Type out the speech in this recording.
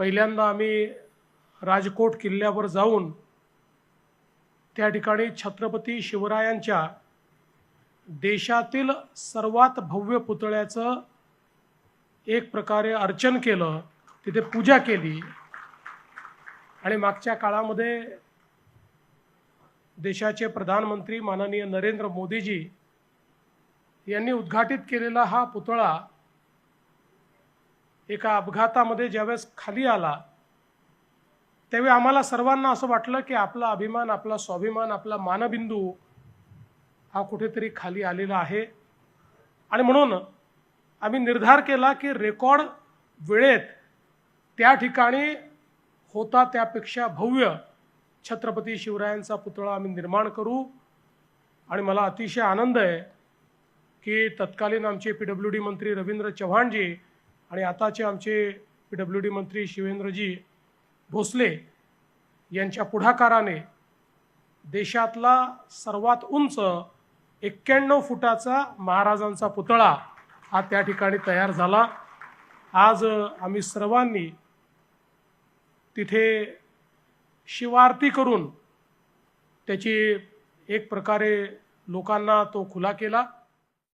पहिल्यांदा आम्ही राजकोट किल्ल्यावर जाऊन त्या ठिकाणी छत्रपती शिवरायांच्या देशातील सर्वात भव्य पुतळ्याचं एक प्रकारे अर्चन केलं तिथे पूजा केली. आणि मागच्या काळामध्ये देशाचे प्रधानमंत्री माननीय नरेंद्र मोदीजी यांनी उद्घाटित केलेला हा पुतळा एका अपघातामध्ये ज्यावेळेस खाली आला त्यावेळी आम्हाला सर्वांना असं वाटलं की आपला अभिमान आपला स्वाभिमान आपला मानबिंदू हा कुठेतरी खाली आलेला आहे. आणि म्हणून आम्ही निर्धार केला की रेकॉर्ड वेळेत त्या ठिकाणी होता त्यापेक्षा भव्य छत्रपती शिवरायांचा पुतळा आम्ही निर्माण करू. आणि मला अतिशय आनंद आहे की तत्कालीन आमचे पी डब्ल्यू डी मंत्री रवींद्र चव्हाणजी आणि आताचे आमचे पी डब्ल्यू डी मंत्री शिवेंद्रजी भोसले यांच्या पुढाकाराने देशातला सर्वात उंच एक्क्याण्णव फुटाचा महाराजांचा पुतळा हा त्या ठिकाणी तयार झाला. आज आम्ही सर्वांनी तिथे शिवारती करून त्याची एक प्रकारे लोकांना तो खुला केला.